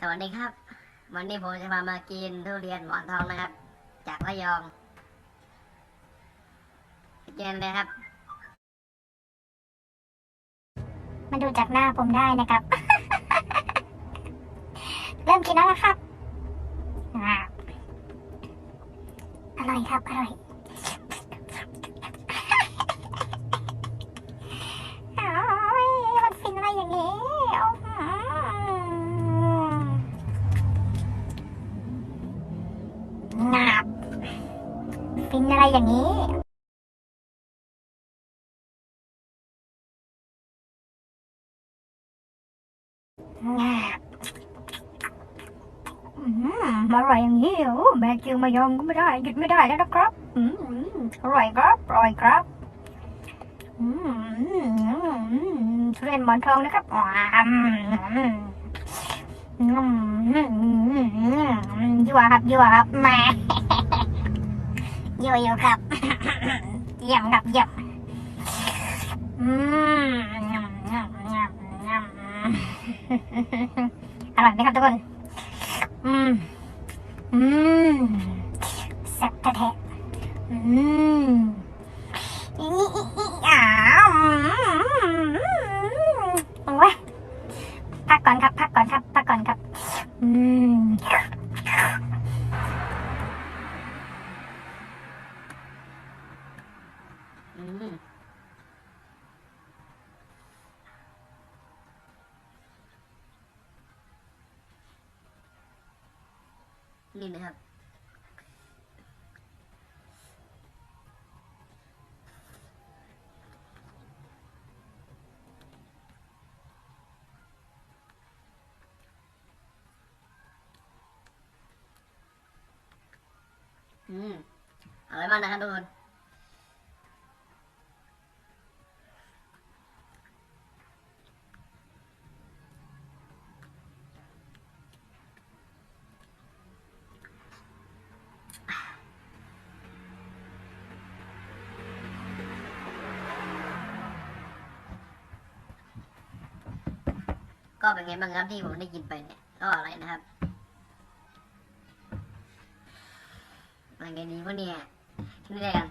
สวัสดีครับ วันนี้ผมจะพามากินทุเรียนหมอนทองนะครับ จากระยองเกินเลยครับมาดูจากหน้าผมได้นะครับ เริ่มกินแล้วนะครับอร่อยครับ อร่อย ฟินอะไรอย่างนี้อืมอร่อยอย่างนี้โอ้แม่จิวมายอมก็ไม่ได้หยุดไม่ได้แล้วนะครับอืมอืมอร่อยครับอร่อยครับอืมอืมอืมทุเรียนหมอนทองนะครับว้ามอืมอืมอืมอืมอืมยั่วครับยั่วครับแห ม่ยั่อยู่ครับเยี่ยมครับเยี่ยมอืมอร่อยไหมครับทุกคน อืม อืมแซ่บแท้อืมอ้าวโอ้ยพักก่อนครับ พักก่อนครับ พักก่อนครับ อืม นี่นะครับ อืมอร่อยมากนะครับทุกคน ก็เป็นไงบ้างครับที่ผมได้กินไปเนี่ยก็อะไรนะครับอะไรไงดีพวกเนี่ยที่นี่ได้กัน